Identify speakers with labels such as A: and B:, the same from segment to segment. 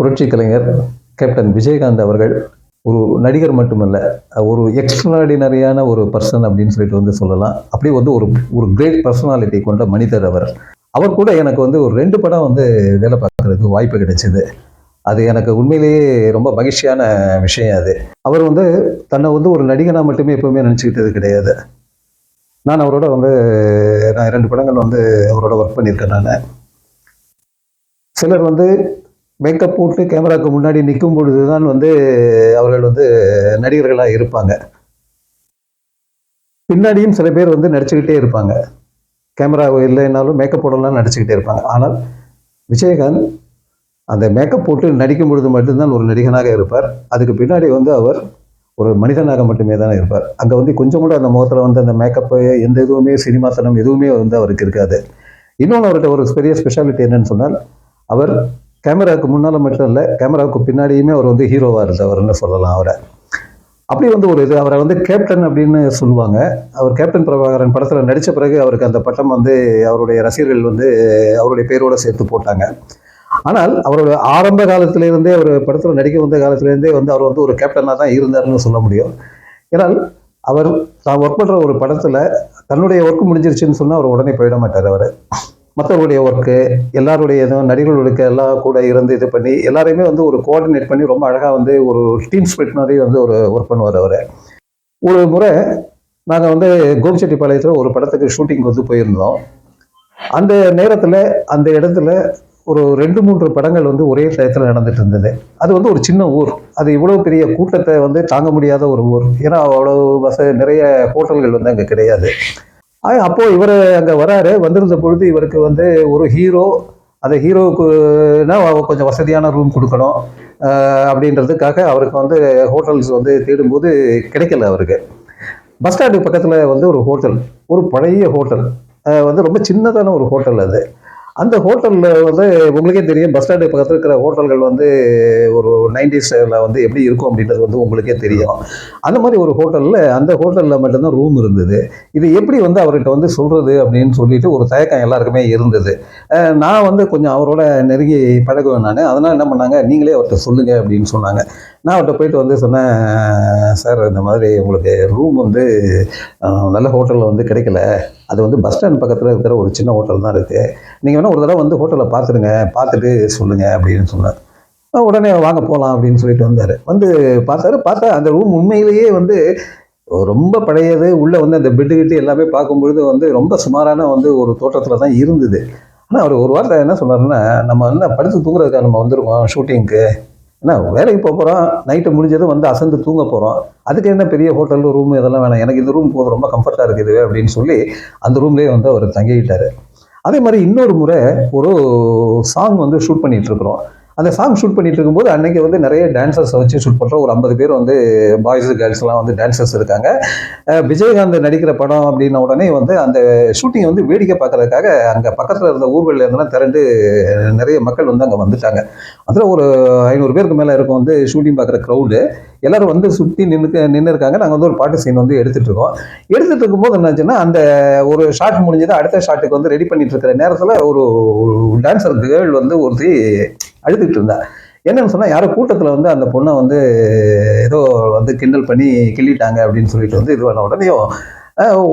A: புரட்சி கலைஞர் கேப்டன் விஜயகாந்த் அவர்கள் ஒரு நடிகர் மட்டுமல்ல ஒரு எக்ஸ்ட்ராடினரியான ஒரு பர்சன் அப்படின்னு சொல்லிட்டு வந்து சொல்லலாம். அப்படியே வந்து ஒரு ஒரு கிரேட் பர்சனாலிட்டி கொண்ட மனிதர் அவர். அவர் கூட எனக்கு வந்து ஒரு ரெண்டு படம் வந்து வேலை பார்க்கறதுக்கு வாய்ப்பு கிடைச்சிது. அது எனக்கு உண்மையிலேயே ரொம்ப மகிழ்ச்சியான விஷயம் அது. அவர் வந்து தன்னை வந்து ஒரு நடிகனாக மட்டுமே எப்பவுமே நினச்சிக்கிட்டது கிடையாது. நான் அவரோட வந்து நான் இரண்டு படங்கள் வந்து அவரோட ஒர்க் பண்ணியிருக்கேன் நான். சிலர் வந்து மேக்கப் போட்டு கேமராவுக்கு முன்னாடி நிற்கும் பொழுது தான் வந்து அவர்கள் வந்து நடிகர்களாக இருப்பாங்க. பின்னாடியும் சில பேர் வந்து நடிச்சுக்கிட்டே இருப்பாங்க. கேமரா இல்லைனாலும் மேக்கப் போடலாம் நடிச்சுக்கிட்டே இருப்பாங்க. ஆனால் விஜயகாந்த் அந்த மேக்கப் போட்டு நடிக்கும் பொழுது மட்டும்தான் ஒரு நடிகனாக இருப்பார். அதுக்கு பின்னாடி வந்து அவர் ஒரு மனிதனாக மட்டுமே தான் இருப்பார். அங்கே வந்து கொஞ்சம் கூட அந்த முகத்தில் வந்து அந்த மேக்கப்பு எந்த இதுவுமே சினிமாத்தனம் எதுவுமே வந்து அவருக்கு இருக்காது. இன்னொன்று அவர்கிட்ட ஒரு பெரிய ஸ்பெஷாலிட்டி என்னன்னு சொன்னால் அவர் கேமராவுக்கு முன்னால் மட்டும் இல்லை கேமராவுக்கு பின்னாடியுமே அவர் வந்து ஹீரோவாக இருந்தவர்னு சொல்லலாம் அவரை. அப்படி வந்து ஒரு இது அவரை வந்து கேப்டன் அப்படின்னு சொல்லுவாங்க. அவர் கேப்டன் பிரபாகரன் படத்தில் நடித்த பிறகு அவருக்கு அந்த பட்டம் வந்து அவருடைய ரசிகர்கள் வந்து அவருடைய பெயரோடு சேர்த்து போட்டாங்க. ஆனால் அவரோட ஆரம்ப காலத்திலேருந்தே அவர் படத்தில் நடிக்க வந்த காலத்திலேருந்தே வந்து அவர் வந்து ஒரு கேப்டனாக தான் இருந்தாருன்னு சொல்ல முடியும். ஏன்னால் அவர் தான் ஒர்க் பண்ணுற ஒரு படத்தில் தன்னுடைய ஒர்க் முடிஞ்சிருச்சுன்னு சொன்னால் அவர் உடனே போயிட மாட்டார் அவர். மற்றவருடைய ஒர்க்கு எல்லாருடைய இதுவும் நடிகர்களுக்கு எல்லாம் கூட இருந்து இது பண்ணி எல்லாரையுமே வந்து ஒரு கோஆர்டினேட் பண்ணி ரொம்ப அழகாக வந்து ஒரு டீம் ஸ்பிரிட் மாதிரி வந்து ஒரு ஒர்க் பண்ணுவார் அவர். ஒரு முறை நாங்கள் வந்து கோபிச்செட்டிப்பாளையத்தில் ஒரு படத்துக்கு ஷூட்டிங் வந்து போயிருந்தோம். அந்த நேரத்தில் அந்த இடத்துல ஒரு ரெண்டு மூன்று படங்கள் வந்து ஒரே டயத்தில் நடந்துட்டு இருந்தது. அது வந்து ஒரு சின்ன ஊர். அது இவ்வளோ பெரிய கூட்டத்தை வந்து தாங்க முடியாத ஒரு ஊர். ஏன்னா அவ்வளோ வச நிறைய ஹோட்டல்கள் வந்து அங்கே கிடையாது. ஆ- அப்போது இவர் அங்கே வராரு. வந்திருந்த பொழுது இவருக்கு வந்து ஒரு ஹீரோ அந்த ஹீரோவுக்குனா கொஞ்சம் வசதியான ரூம் கொடுக்கணும். அப்படின்றதுக்காக அவருக்கு வந்து ஹோட்டல்ஸ் வந்து தேடும்போது கிடைக்கல அவருக்கு. பஸ் ஸ்டாண்டு பக்கத்தில் வந்து ஒரு ஹோட்டல் ஒரு பழைய ஹோட்டல் வந்து ரொம்ப சின்னதான ஒரு ஹோட்டல் அது. அந்த ஹோட்டலில் வந்து உங்களுக்கே தெரியும் பஸ் ஸ்டாண்டு பக்கத்தில் இருக்கிற ஹோட்டல்கள் வந்து ஒரு நைன்டிஸில் வந்து எப்படி இருக்கும் அப்படின்றது வந்து உங்களுக்கே தெரியும். அந்த மாதிரி ஒரு ஹோட்டலில் அந்த ஹோட்டலில் மட்டும்தான் ரூம் இருந்தது. இது எப்படி வந்து அவர்கிட்ட வந்து சொல்கிறது அப்படின்னு சொல்லிட்டு ஒரு தயக்கம் எல்லாருக்குமே இருந்தது. நான் வந்து கொஞ்சம் அவரோட நெருங்கி பழகுவேன் நான். அதனால் என்ன பண்ணாங்க? நீங்களே அவர்கிட்ட சொல்லுங்கள் அப்படின்னு சொன்னாங்க. நான் அவர்கிட்ட போயிட்டு வந்து சொன்னேன் சார் இந்த மாதிரி உங்களுக்கு ரூம் வந்து நல்ல ஹோட்டலில் வந்து கிடைக்கல. அது வந்து பஸ் ஸ்டாண்ட் பக்கத்தில் இருக்கிற ஒரு சின்ன ஹோட்டல் தான் இருக்குது நீங்கள் வேணால் ஒரு தடவை வந்து ஹோட்டலில் பார்த்துருங்க பார்த்துட்டு சொல்லுங்கள் அப்படின்னு சொன்னார். உடனே வாங்க போகலாம் அப்படின்னு சொல்லிட்டு வந்தார். வந்து பார்த்தாரு. பார்த்தா அந்த ரூம் உண்மையிலேயே வந்து ரொம்ப பழையது. உள்ளே வந்து அந்த பெட்டு கிட்டு எல்லாமே பார்க்கும்பொழுது வந்து ரொம்ப சுமாரான வந்து ஒரு தோட்டத்தில் தான் இருந்தது. ஆனால் அவர் ஒரு வார்த்தை என்ன சொன்னார்னா நம்ம என்ன படுத்து தூங்குறதுக்காக நம்ம வந்திருக்கோம் ஷூட்டிங்க்கு என்ன வேலைக்கு போக போகிறோம் நைட்டு முடிஞ்சதும் வந்து அசந்து தூங்க போகிறோம் அதுக்கு என்ன பெரிய ஹோட்டல் ரூம் இதெல்லாம் வேணாம். எனக்கு இந்த ரூம் போது ரொம்ப கம்ஃபர்ட்டாக இருக்குது அப்படின்னு சொல்லி அந்த ரூம்லேயே வந்து அவர் தங்கிக்கிட்டார். அதே மாதிரி இன்னொரு முறை ஒரு சாங் வந்து ஷூட் பண்ணிகிட்ருக்குறோம் அந்த சாங் ஷூட் பண்ணிட்டு இருக்கும்போது அன்னைக்கு வந்து நிறைய டான்சர்ஸ் வச்சு ஷூட் பண்ணுறோம் ஒரு ஐம்பது பேர் வந்து பாய்ஸ் கேர்ள்ஸ்லாம் வந்து டான்சர்ஸ் இருக்காங்க. விஜயகாந்த் நடிக்கிற படம் அப்படின்ன உடனே வந்து அந்த ஷூட்டிங் வந்து வேடிக்கை பார்க்கறதுக்காக அங்கே பக்கத்தில் இருந்த ஊர்களில் இருந்தெல்லாம் திரண்டு நிறைய மக்கள் வந்து அங்கே வந்துட்டாங்க. அதில் ஒரு ஐநூறு பேருக்கு மேலே இருக்கும் வந்து ஷூட்டிங் பார்க்குற க்ரௌடு எல்லாரும் வந்து சுற்றி நின்று நின்று இருக்காங்க நாங்கள் வந்து ஒரு பாட்டு சீன் வந்து எடுத்துட்டு இருக்கோம் எடுத்துட்டு இருக்கும்போது என்னாச்சுன்னா அந்த ஒரு ஷாட் முடிஞ்சது அடுத்த ஷாட்டுக்கு வந்து ரெடி பண்ணிட்டு இருக்கிற நேரத்தில் ஒரு டான்சர் கேர்ள் வந்து ஒருத்தி அழுதுகிட்டு இருந்தா. என்னன்னு சொன்னால் யாரோ கூட்டத்தில் வந்து அந்த பொண்ணை வந்து ஏதோ வந்து கிண்டல் பண்ணி கிள்ளிட்டாங்க அப்படின்னு சொல்லிட்டு வந்து இது பண்ண உடனேயும்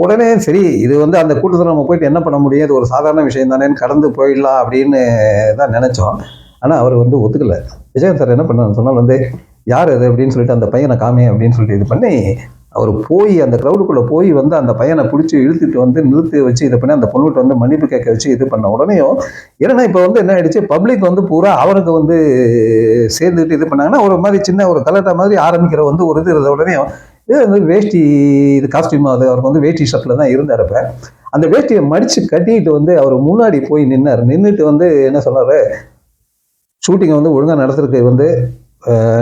A: உடனே சரி இது வந்து அந்த கூட்டத்தில் நம்ம போயிட்டு என்ன பண்ண முடியும்? இது ஒரு சாதாரண விஷயம் தானேன்னு கடந்து போயிடலாம் அப்படின்னு தான் நினச்சோம். ஆனால் அவர் வந்து ஒத்துக்கல. விஜயன் சார் என்ன பண்ணாரு சொன்னால் வந்து யார் அது? அப்படின்னு சொல்லிட்டு அந்த பையனை காமி அப்படின்னு சொல்லிட்டு இது பண்ணி அவர் போய் அந்த க்ரௌடுக்குள்ளே போய் வந்து அந்த பையனை பிடிச்சி இழுத்துட்டு வந்து நிறுத்தி வச்சு இது பண்ணி அந்த பொண்ணுகிட்ட வந்து மன்னிப்பு கேட்க வச்சு இது பண்ண உடனேயும் ஏன்னா இப்போ வந்து என்ன ஆயிடுச்சு? பப்ளிக் வந்து பூரா அவருக்கு வந்து சேர்ந்துட்டு இது பண்ணாங்கன்னா ஒரு மாதிரி சின்ன ஒரு கலட்டா மாதிரி ஆரம்பிக்கிற வந்து ஒரு இது இருந்த உடனேயும் இது வந்து வேஷ்டி இது காஸ்டியூம் அது அவருக்கு வந்து வேஷ்டி ஷர்ட்டில் தான் இருந்தார் அப்ப. அந்த வேஷ்டியை மடித்து கட்டிட்டு வந்து அவர் முன்னாடி போய் நின்னார். நின்றுட்டு வந்து என்ன சொன்னார்? ஷூட்டிங்கை வந்து ஒழுங்காக நடத்துறதுக்கு வந்து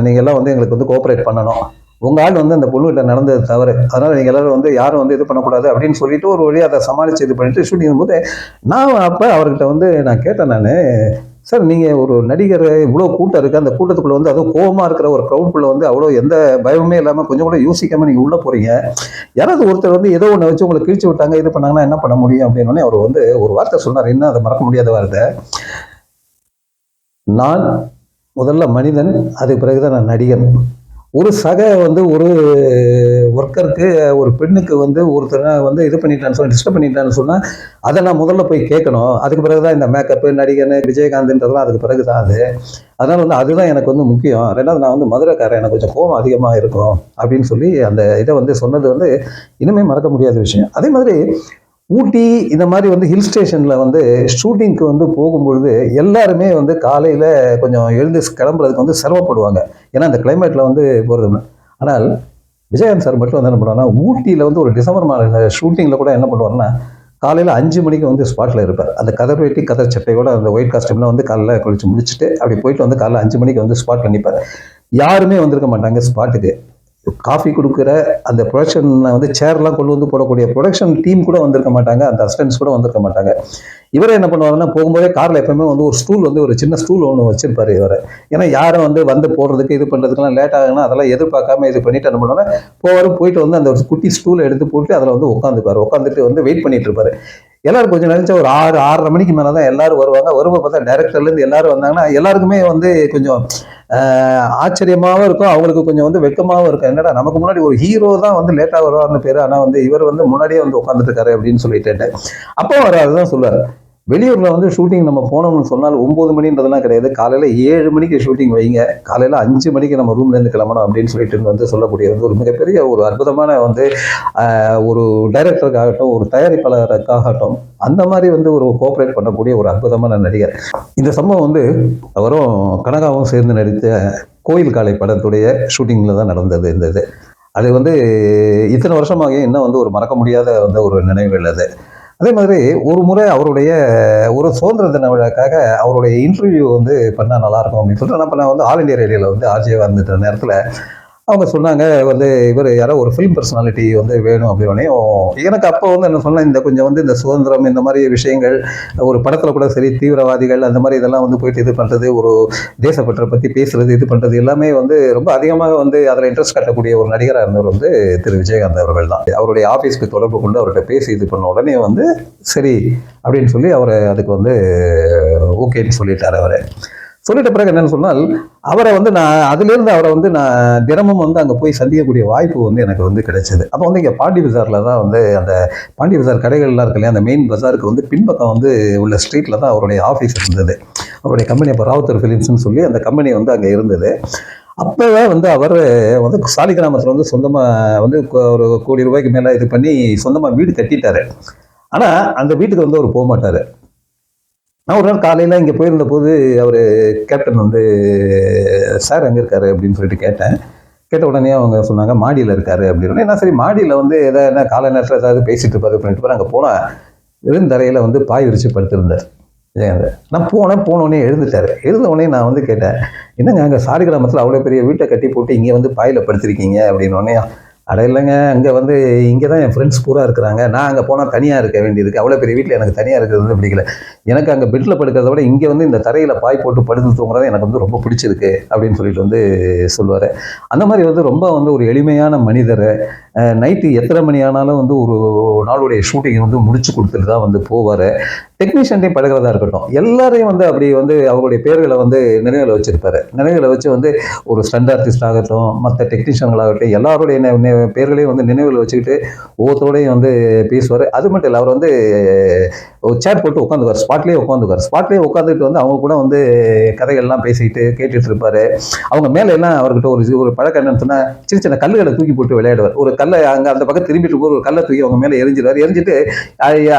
A: நீங்கள் எல்லாம் வந்து எங்களுக்கு வந்து கோஆப்ரேட் பண்ணணும். உங்க ஆள் வந்து அந்த பொண்ணு வீட்டில் நடந்தது தவறு. அதனால நீங்க எல்லாரும் வந்து யாரும் வந்து இது பண்ணக்கூடாது அப்படின்னு சொல்லிட்டு ஒரு வழியாக அதை சமாளிச்சு இது பண்ணிட்டு ஷூட்டிங் போது நான் அப்போ அவர்கிட்ட வந்து நான் கேட்டேன் நான் சார் நீங்கள் ஒரு நடிகர் இவ்வளோ கூட்டம் இருக்குது அந்த கூட்டத்துக்குள்ளே வந்து அதுவும் கோவமாக இருக்கிற ஒரு க்ரௌட்குள்ளே வந்து அவ்வளோ எந்த பயமுமே இல்லாமல் கொஞ்சம் கூட யோசிக்காமல் நீங்கள் உள்ளே போகிறீங்க யாராவது ஒருத்தர் வந்து ஏதோ ஒன்று வச்சு உங்களை கிழிச்சு விட்டாங்க இது பண்ணாங்கன்னா என்ன பண்ண முடியும்? அப்படின்னு அவர் வந்து ஒரு வார்த்தை சொன்னார். என்ன? அதை மறக்க முடியாத வார்த்தை. நான் முதல்ல மனிதன் அதுக்கு பிறகுதான் நான் நடிகன். ஒரு சக வந்து ஒரு ஒர்க்கருக்கு ஒரு பெண்ணுக்கு வந்து ஒருத்தர் வந்து இது பண்ணிட்டான்னு சொல்லி டிஸ்டர்ப் பண்ணிட்டான்னு சொன்னால் அதை நான் முதல்ல போய் கேட்கணும். அதுக்கு பிறகு தான் இந்த மேக்கப்பு நடிகன் விஜயகாந்த்ன்றதெல்லாம் அதுக்கு பிறகு தான் அது. அதனால் வந்து அதுதான் எனக்கு வந்து முக்கியம். ரெண்டாவது நான் வந்து மதுரைக்காரன் எனக்கு கொஞ்சம் கோபம் அதிகமாக இருக்கும் அப்படின்னு சொல்லி அந்த இதை வந்து சொன்னது வந்து இனிமேல் மறக்க முடியாத விஷயம். அதே மாதிரி ஊட்டி இந்த மாதிரி வந்து ஹில் ஸ்டேஷனில் வந்து ஷூட்டிங்க்கு வந்து போகும்பொழுது எல்லாருமே வந்து காலையில் கொஞ்சம் எழுந்து கிளம்புறதுக்கு வந்து சிரமப்படுவாங்க. ஏன்னா அந்த கிளைமேட்டில் வந்து போகிறது ஆனால் விஜயகாந்த் சார் மட்டும் வந்து என்ன பண்ணுவாங்கன்னா ஊட்டியில் வந்து ஒரு டிசம்பர் மாத ஷூட்டிங்கில் கூட என்ன பண்ணுவாருன்னா காலையில் அஞ்சு மணிக்கு வந்து ஸ்பாட்டில் இருப்பார். அந்த கதர் வெட்டி கதர் சட்டையோட அந்த ஒயிட் காஸ்டியூம்லாம் வந்து காலைல குளிச்சு முடிச்சுட்டு அப்படி போயிட்டு வந்து காலைல அஞ்சு மணிக்கு வந்து ஸ்பாட்டில் நிற்பார் யாருமே வந்திருக்க மாட்டாங்க ஸ்பாட்டுக்கு காஃபி கொடுக்குற அந்த ப்ரொடக்ஷன் வந்து சேர்லாம் கொண்டு வந்து போடக்கூடிய ப்ரொடக்ஷன் டீம் கூட வந்திருக்க மாட்டாங்க. அந்த அசிஸ்டன்ஸ் கூட வந்திருக்க மாட்டாங்க. இவர் என்ன பண்ணுவாருன்னா போகும்போதே காரில் எப்பவுமே வந்து ஒரு ஸ்டூல் வந்து ஒரு சின்ன ஸ்டூல் ஒன்று வச்சிருப்பாரு இவர். ஏன்னா யாரும் வந்து வந்து போடுறதுக்கு இது பண்ணுறதுக்குலாம் லேட் ஆகுனா அதெல்லாம் எதிர்பார்க்காம இது பண்ணிட்டு என்ன பண்ணுவாங்க போவாரு போயிட்டு வந்து அந்த ஒரு குட்டி ஸ்டூலை எடுத்து போட்டு அதில் வந்து உட்காந்துப்பார் உட்காந்துட்டு வந்து வெயிட் பண்ணிட்டு இருப்பாரு. எல்லாரும் கொஞ்சம் நினைச்சா ஒரு ஆறு ஆறரை மணிக்கு மேலே தான் எல்லாரும் வருவாங்க. வரும்போது பார்த்தா டேரக்டர்லேருந்து எல்லாரும் வந்தாங்கன்னா எல்லாருக்குமே வந்து கொஞ்சம் ஆச்சரியமாகவும் இருக்கும். அவங்களுக்கு கொஞ்சம் வந்து வெக்கமாகவும் இருக்கும். என்னடா நமக்கு முன்னாடி ஒரு ஹீரோ தான் வந்து லேட்டாக வருவார்னு பேர். ஆனால் வந்து இவர் வந்து முன்னாடியே வந்து உட்காந்துட்டு இருக்காரு அப்படின்னு சொல்லிட்டு அப்போ அவர் அதுதான் சொல்லுவார். வெளியூரில் வந்து ஷூட்டிங் நம்ம போனோம்னு சொன்னால் ஒம்பது மணின்றதெல்லாம் கிடையாது. காலையில் ஏழு மணிக்கு ஷூட்டிங் வைங்க. காலையில் அஞ்சு மணிக்கு நம்ம ரூம்ல இருந்து கிளம்பணும் அப்படின்னு சொல்லிட்டு வந்து சொல்லக்கூடியது ஒரு மிகப்பெரிய ஒரு அற்புதமான வந்து ஒரு டைரக்டருக்காகட்டும் ஒரு தயாரிப்பாளருக்காகட்டும் அந்த மாதிரி வந்து ஒரு கோஆப்ரேட் பண்ணக்கூடிய ஒரு அற்புதமான நடிகர். இந்த சம்பவம் வந்து அவரும் கனகாவும் சேர்ந்து நடித்த கோயில் காலை படத்துடைய ஷூட்டிங்கில் தான் நடந்தது இந்த இது. அது வந்து இத்தனை வருஷமாக இன்னும் வந்து ஒரு மறக்க முடியாத வந்து ஒரு நினைவுகள் அது. அதே மாதிரி ஒரு முறை அவருடைய ஒரு சுதந்திர தின விழாக்காக அவருடைய இன்டர்வியூ வந்து பண்ணால் நல்லாயிருக்கும் அப்படின்னு சொல்லிட்டு நான் பண்ண வந்து ஆல் இண்டியா ரேடியோவில் வந்து ஆர்ஜியாக இருந்துட்ட நேரத்தில் அவங்க சொன்னாங்க வந்து இவர் யாரோ ஒரு ஃபிலிம் பர்சனாலிட்டி வந்து வேணும் அப்படின்னு எனக்கு அப்போ வந்து என்ன சொன்னால் இந்த கொஞ்சம் வந்து இந்த சுதந்திரம் இந்த மாதிரி விஷயங்கள் ஒரு படத்தில் கூட சரி தீவிரவாதிகள் அந்த மாதிரி இதெல்லாம் வந்து போயிட்டு இது பண்ணுறது ஒரு தேசப்பற்றை பற்றி பேசுறது இது பண்ணுறது எல்லாமே வந்து ரொம்ப அதிகமாக வந்து அதில் இன்ட்ரெஸ்ட் காட்டக்கூடிய ஒரு நடிகராக இருந்தவர் வந்து திரு விஜயகாந்த் அவர்கள் தான். அவருடைய ஆஃபீஸ்க்கு தொடர்பு கொண்டு அவர்கிட்ட பேசி இது பண்ண உடனே வந்து சரி அப்படின்னு சொல்லி அவரை அதுக்கு வந்து ஓகேன்னு சொல்லிட்டார் அவர். சொல்லிட்ட பிறகு என்னன்னு சொன்னால் அவரை வந்து நான் அதுலேருந்து அவரை வந்து நான் தினமும் வந்து அங்கே போய் சந்திக்கக்கூடிய வாய்ப்பு வந்து எனக்கு வந்து கிடைச்சது. அப்போ வந்து இங்கே பாண்டி பஜாரில் தான் வந்து அந்த பாண்டி பஜார் கடைகள்லாம் இருக்கு இல்லையா? அந்த மெயின் பஜாருக்கு வந்து பின்பக்கம் வந்து உள்ள ஸ்ட்ரீட்டில் தான் அவருடைய ஆஃபீஸ் இருந்தது. அவருடைய கம்பெனி அப்போ ராவுத்தர் ஃபிலிம்ஸ்னு சொல்லி அந்த கம்பெனி வந்து அங்கே இருந்தது. அப்போவே வந்து அவர் வந்து சாலிகிராமத்தில் வந்து சொந்தமாக வந்து ஒரு கோடி ரூபாய்க்கு மேலே இது பண்ணி சொந்தமாக வீடு கட்டிட்டாரு. ஆனால் அந்த வீட்டுக்கு வந்து அவர் போக மாட்டார் நான் ஒரு நாள் காலையில் இங்கே போயிருந்த போது அவர் கேப்டன் வந்து சார் எங்கே இருக்காரு? அப்படின்னு சொல்லிட்டு கேட்டேன். கேட்ட உடனே அவங்க சொன்னாங்க மாடியில் இருக்காரு. அப்படின்னு ஏன்னா சரி மாடியில் வந்து எதாவது என்ன காலை நேரத்தில் ஏதாவது பேசிகிட்டு இருப்பாரு அப்படின்ட்டு அங்கே போனால் எழுந்தரையில் வந்து பாய் விரிச்சு படுத்திருந்தார். விஜயகாந்த் நான் போனேன் போனோடனே எழுந்துட்டார். எழுந்த உடனே நான் வந்து கேட்டேன் என்னங்க அங்கே சாரி கிராமத்தில் அவ்வளோ பெரிய வீட்டை கட்டி போட்டு இங்கே வந்து பாயில் படுத்திருக்கீங்க? அப்படின்னோடனே அட இல்லைங்க அங்கே வந்து இங்கே தான் என் ஃப்ரெண்ட்ஸ் பூரா இருக்கிறாங்க. நான் அங்கே போனால் தனியாக இருக்க வேண்டியதுக்கு அவ்வளோ பெரிய வீட்டில் எனக்கு தனியாக இருக்கிறது வந்து பிடிக்கல. எனக்கு அங்கே பெட்டில் படுக்கிறத விட இங்கே வந்து இந்த தரையில் பாய் போட்டு படுத்து தூங்குறது எனக்கு வந்து ரொம்ப பிடிச்சிருக்கு அப்படின்னு சொல்லிட்டு வந்து சொல்லுவார். அந்த மாதிரி வந்து ரொம்ப வந்து ஒரு எளிமையான மனிதர் நைட்டு எத்தனை மணி ஆனாலும் வந்து ஒரு நாளுடைய ஷூட்டிங் வந்து முடிச்சு கொடுத்துட்டு தான் வந்து போவார். டெக்னீஷியன்டையும் பழகிறதா இருக்கட்டும். எல்லாரையும் வந்து அப்படி வந்து அவருடைய பேர்களை வந்து நினைவில் வச்சுருப்பாரு. நினைவில் வச்சு வந்து ஒரு ஸ்டண்ட் ஆர்டிஸ்ட் ஆகட்டும் மற்ற டெக்னீஷியன்களாகட்டும் எல்லாருடைய பேர்களையும் வந்து நினைவில் வச்சுக்கிட்டு ஒவ்வொருத்தரோடையும் வந்து பேசுவார். அது மட்டும் இல்லை அவர் வந்து சேர் போட்டு உட்காந்துக்கார் ஸ்பாட்லேயே உட்காந்துக்கார் ஸ்பாட்லேயே உட்காந்துட்டு வந்து அவங்க கூட வந்து கதைகள்லாம் பேசிக்கிட்டு கேட்டுட்டு இருப்பாரு அவங்க மேலே எல்லாம் அவர்கிட்ட ஒரு ஒரு பழக்கம் என்னன்னு சின்ன சின்ன கல்லுகளை தூக்கி போட்டு விளையாடுவார். ஒரு கல்லை அங்கே அந்த பக்கம் திரும்பிட்டு போகிற ஒரு கல்லை தூக்கி அவங்க மேலே எரிஞ்சிடுவார். எரிஞ்சிட்டு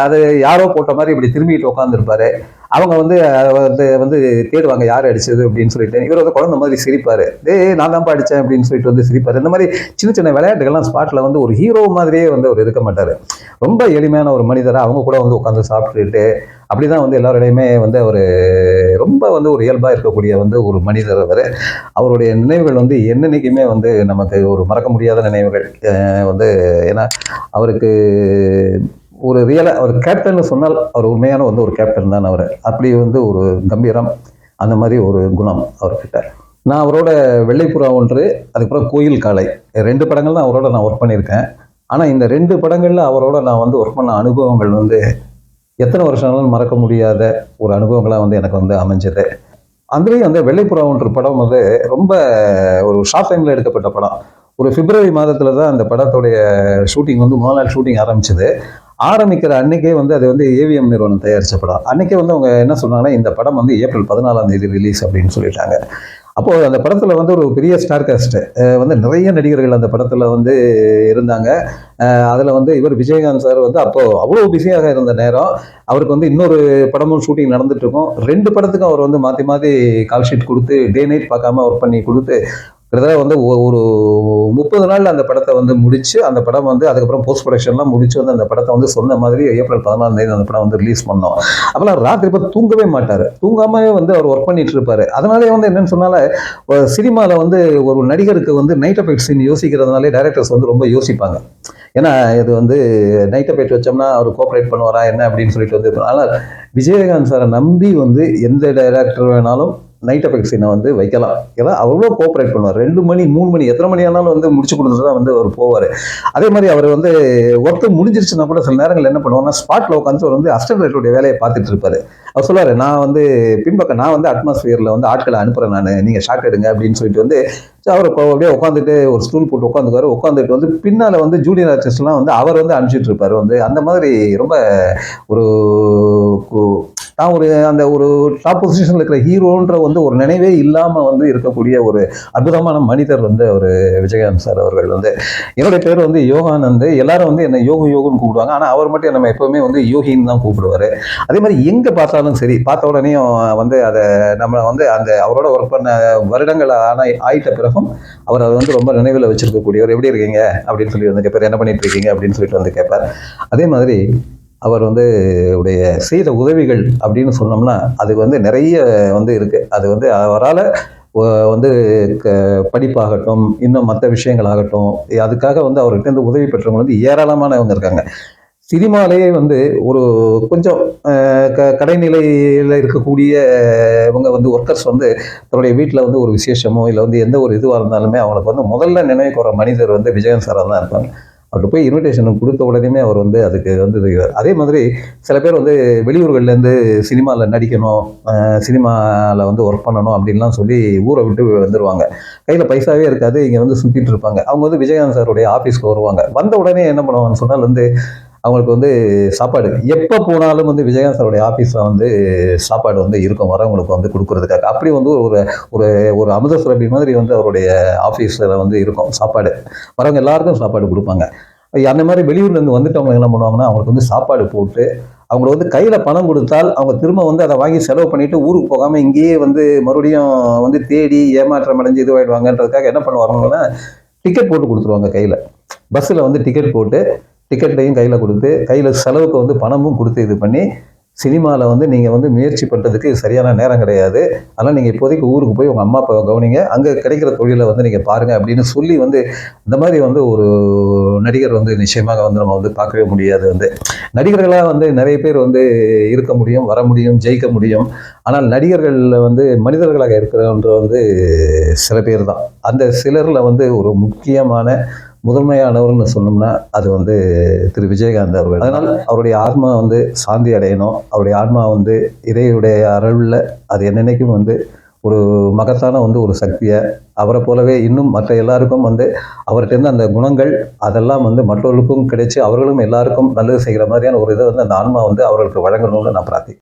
A: அதை யாரோ போட்ட மாதிரி இப்படி திரும்பிட்டு உட்காந்துருப்பாரு. அவங்க வந்து வந்து வந்து தேடுவாங்க யார் அடிச்சது அப்படின்னு சொல்லிட்டு. இவர் வந்து குழந்தை மாதிரி சிரிப்பாரு. டே நான் தான்ப்பா அடித்தேன் அப்படின்னு சொல்லிட்டு வந்து சிரிப்பாரு. இந்த மாதிரி சின்ன சின்ன விளையாட்டுகள்லாம் ஸ்பாட்டில் வந்து ஒரு ஹீரோ மாதிரியே வந்து அவர் இருக்க மாட்டார். ரொம்ப எளிமையான ஒரு மனிதராக அவங்க கூட வந்து உட்காந்து சாப்பிட்டுட்டு அப்படிதான் வந்து எல்லாரோடையுமே வந்து அவர் ரொம்ப வந்து ஒரு இயல்பாக இருக்கக்கூடிய வந்து ஒரு மனிதர் அவர். அவருடைய நினைவுகள் வந்து என்னென்னைக்குமே வந்து நமக்கு ஒரு மறக்க முடியாத நினைவுகள் வந்து ஏன்னா அவருக்கு ஒரு ரியலாக அவர் கேப்டன் சொன்னால் அவர் உண்மையான வந்து ஒரு கேப்டன் தான் அவர். அப்படி வந்து ஒரு கம்பீரம் அந்த மாதிரி ஒரு குணம் அவர்கிட்ட. நான் அவரோட வெள்ளைப்புறா ஒன்று அதுக்கப்புறம் கோயில் காலை ரெண்டு படங்கள் தான் அவரோட நான் ஒர்க் பண்ணியிருக்கேன். ஆனால் இந்த ரெண்டு படங்களில் அவரோட நான் வந்து ஒர்க் பண்ண அனுபவங்கள் வந்து எத்தனை வருஷங்களும் மறக்க முடியாத ஒரு அனுபவங்களாக வந்து எனக்கு வந்து அமைஞ்சது. அதுலேயும் அந்த வெள்ளைப்புறாவுன்ற படம் வந்து ரொம்ப ஒரு ஷார்ட் டைமில் எடுக்கப்பட்ட படம். ஒரு பிப்ரவரி மாதத்தில் தான் அந்த படத்துடைய ஷூட்டிங் வந்து முதல் நாள் ஷூட்டிங் ஆரம்பிச்சது. ஆரம்பிக்கிற அன்னைக்கே வந்து அது வந்து ஏவிஎம் நிறுவனம் தயாரித்த படம். அன்னைக்கே வந்து அவங்க என்ன சொன்னாங்கன்னா இந்த படம் வந்து ஏப்ரல் பதினாலாம் தேதி ரிலீஸ் அப்படின்னு சொல்லிட்டாங்க. அப்போது அந்த படத்தில் வந்து ஒரு பெரிய ஸ்டார் காஸ்ட்டு வந்து நிறைய நடிகர்கள் அந்த படத்தில் வந்து இருந்தாங்க. அதில் வந்து இவர் விஜயகாந்த் சார் வந்து அப்போது அவ்வளோ பிஸியாக இருந்த நேரம். அவருக்கு வந்து இன்னொரு படமும் ஷூட்டிங் நடந்துட்டு இருக்கும். ரெண்டு படத்துக்கும் அவர் வந்து மாற்றி மாற்றி கால் ஷீட் கொடுத்து டே நைட் பார்க்காம ஒர்க் பண்ணி கொடுத்து கிட்டத்தட்ட வந்து ஒ- ஒரு முப்பது நாள் அந்த படத்தை வந்து முடிச்சு அந்த படம் வந்து அதுக்கப்புறம் போஸ்ட் ப்ரொடக்ஷன்லாம் முடிச்சு வந்து அந்த படத்தை வந்து சொன்ன மாதிரி ஏப்ரல் பதினாலாம் தேதி அந்த படம் வந்து ரிலீஸ் பண்ணோம். அப்போலாம் ராத்திரி இப்போ தூங்கவே மாட்டார். தூங்காமவே வந்து அவர் ஒர்க் பண்ணிட்டு இருப்பாரு. அதனாலே வந்து என்னன்னு சொன்னால சினிமாவில் வந்து ஒரு நடிகருக்கு வந்து நைட் எஃபெக்ட் சீன் யோசிக்கிறதுனாலே டேரக்டர்ஸ் வந்து ரொம்ப யோசிப்பாங்க. ஏன்னா இது வந்து நைட் அஃபெக்ட் வச்சோம்னா அவர் கோஆப்ரேட் பண்ணுவாரா என்ன அப்படின்னு சொல்லிட்டு வந்து ஆனால் விஜயகாந்த் சாரை நம்பி வந்து எந்த டைரக்டர் வேணாலும் நைட் எஃபெக்ட் சீனை வந்து வைக்கலாம். ஏன்னா அவ்வளோ கோஆப்ரேட் பண்ணுவார். ரெண்டு மணி மூணு மணி எத்தனை மணி ஆனாலும் வந்து முடிச்சு கொடுத்துட்டு தான் வந்து அவர் போவார். அதே மாதிரி அவர் வந்து ஒர்க்கு முடிஞ்சிருச்சுன்னா கூட சில நேரங்கள் என்ன பண்ணுவார்னா ஸ்பாட்டில் உட்காந்து அவர் வந்து அஸ்டன்டேட்டருடைய வேலையை பார்த்துட்டு இருப்பார். அவர் சொல்லுவார் நான் வந்து பின்பக்கம் நான் வந்து அட்மாஸ்பியரில் வந்து ஆட்களை அனுப்புகிறேன் நான். நீங்கள் ஷார்ட் எடுங்க அப்படின்னு சொல்லிட்டு வந்து அவர் அப்படியே உட்காந்துட்டு ஒரு ஸ்டூல் போட்டு உட்காந்துக்காரு உட்காந்துட்டு வந்து பின்னால் வந்து ஜூனியர் ஆர்டிஸ்ட்லாம் வந்து அவர் வந்து அனுப்பிச்சிட்டு இருப்பார். வந்து அந்த மாதிரி ரொம்ப ஒரு நான் தான் ஒரு அந்த ஒரு டாப் பொசிஷனில் இருக்கிற ஹீரோன்ற வந்து ஒரு நினைவே இல்லாமல் வந்து இருக்கக்கூடிய ஒரு அற்புதமான மனிதர் வந்து அவர் விஜயகாந்த் சார் அவர்கள் வந்து. என்னுடைய பேர் வந்து யோகானந்த். எல்லாரும் வந்து என்னை யோக யோகன்னு கூப்பிடுவாங்க. ஆனால் அவர் மட்டும் நம்ம எப்போவுமே வந்து யோகின்னு தான் கூப்பிடுவார். அதே மாதிரி எங்கே பார்த்தாலும் சரி பார்த்த உடனேயும் வந்து அதை நம்ம வந்து அந்த அவரோட ஒர்க் பண்ண வருடங்கள் ஆன ஆயிட்ட பிறகும் அவர் அதை வந்து ரொம்ப நினைவில் வச்சிருக்கக்கூடியவர். எப்படி இருக்கீங்க? அப்படின்னு சொல்லி வந்து கேட்பார் என்ன பண்ணிட்டு இருக்கீங்க? அப்படின்னு சொல்லிட்டு வந்து கேட்பார் அதே மாதிரி அவர் வந்து உடைய செய்த உதவிகள் அப்படின்னு சொன்னோம்னா அது வந்து நிறைய வந்து இருக்குது அது வந்து அவரால் வந்து க- படிப்பாகட்டும் இன்னும் மற்ற விஷயங்களாகட்டும் அதுக்காக வந்து அவர்கிட்ட இருந்து உதவி பெற்றவங்க வந்து ஏராளமானவங்க இருக்காங்க. சினிமாலேயே வந்து ஒரு கொஞ்சம் க கடைநிலையில் இருக்கக்கூடிய இவங்க வந்து ஒர்க்கர்ஸ் வந்து தன்னுடைய வீட்டில் வந்து ஒரு விசேஷமோ இல்லை வந்து எந்த ஒரு இதுவாக இருந்தாலுமே அவங்களுக்கு வந்து முதல்ல நினைவுக்கு வர மனிதர் வந்து விஜயன் சாராக தான் இருப்பாங்க. அவர்கிட்ட போய் இன்விடேஷன் கொடுத்த உடனே அவர் வந்து அதுக்கு வந்து அதே மாதிரி சில பேர் வந்து வெளியூர்கள்லேருந்து சினிமாவில் நடிக்கணும் சினிமாவில் வந்து ஒர்க் பண்ணணும் அப்படின்லாம் சொல்லி ஊரை விட்டு வந்துடுவாங்க கையில் பைசாவே இருக்காது இங்கே வந்து சுற்றிட்டு இருப்பாங்க. அவங்க வந்து விஜயகாந்த் சாருடைய ஆஃபீஸ்க்கு வருவாங்க. வந்த உடனே என்ன பண்ணுவாங்கன்னு சொன்னால் வந்து அவங்களுக்கு வந்து சாப்பாடு. எப்போ போனாலும் வந்து விஜயகாந்த் சாருடைய ஆஃபீஸில் வந்து சாப்பாடு வந்து இருக்கும் வரவங்களுக்கு வந்து கொடுக்குறதுக்காக. அப்படி வந்து ஒரு ஒரு ஒரு அமுத சுரபி மாதிரி வந்து அவருடைய ஆஃபீஸில் வந்து இருக்கும் சாப்பாடு. வரவங்க எல்லாருக்கும் சாப்பாடு கொடுப்பாங்க. அந்த மாதிரி வெளியூர்லேருந்து வந்துட்டவங்க என்ன பண்ணுவாங்கன்னா அவங்களுக்கு வந்து சாப்பாடு போட்டு அவங்கள வந்து கையில் பணம் கொடுத்தால் அவங்க திரும்ப வந்து அதை வாங்கி செலவு பண்ணிட்டு ஊருக்கு போகாமல் இங்கேயே வந்து மறுபடியும் வந்து தேடி ஏமாற்றம் அடைஞ்சு இதுவாகிடுவாங்கன்றதுக்காக என்ன பண்ணுவாங்கன்னா டிக்கெட் போட்டு கொடுத்துருவாங்க கையில். பஸ்ஸில் வந்து டிக்கெட் போட்டு டிக்கெட்டையும் கையில் கொடுத்து கையில் செலவுக்கு வந்து பணமும் கொடுத்து இது பண்ணி சினிமாவில் வந்து நீங்கள் வந்து முயற்சி பண்ணுறதுக்கு சரியான நேரம் கிடையாது. அதனால் நீங்கள் இப்போதைக்கு ஊருக்கு போய் உங்கள் அம்மா அப்பாவை கவனிங்க. அங்கே கிடைக்கிற தொழிலை வந்து நீங்கள் பாருங்கள் அப்படின்னு சொல்லி வந்து இந்த மாதிரி வந்து ஒரு நடிகர் வந்து நிச்சயமாக வந்து நம்ம வந்து பார்க்கவே முடியாது வந்து. நடிகர்களாக வந்து நிறைய பேர் வந்து இருக்க முடியும் வர முடியும் ஜெயிக்க முடியும். ஆனால் நடிகர்களில் வந்து மனிதர்களாக இருக்கிறவன்ற வந்து சில பேர் தான். அந்த சிலரில் வந்து ஒரு முக்கியமான முதன்மையானவர்னு சொன்னோம்னா அது வந்து திரு விஜயகாந்த் அவர்கள். அதனால் அவருடைய ஆத்மா வந்து சாந்தி அடையணும். அவருடைய ஆத்மா வந்து இறையுடைய அருளில் அது என்னென்னைக்கும் வந்து ஒரு மகத்தான வந்து ஒரு சக்தியை அவரை போலவே இன்னும் மற்ற எல்லாருக்கும் வந்து அவர்கிட்டருந்து அந்த குணங்கள் அதெல்லாம் வந்து மற்றவர்களுக்கும் கிடைச்சி அவர்களும் எல்லாருக்கும் நல்லது செய்கிற மாதிரியான ஒரு இதை வந்து அந்த ஆன்மா வந்து அவர்களுக்கு வழங்கணும்னு நான் பிரார்த்தி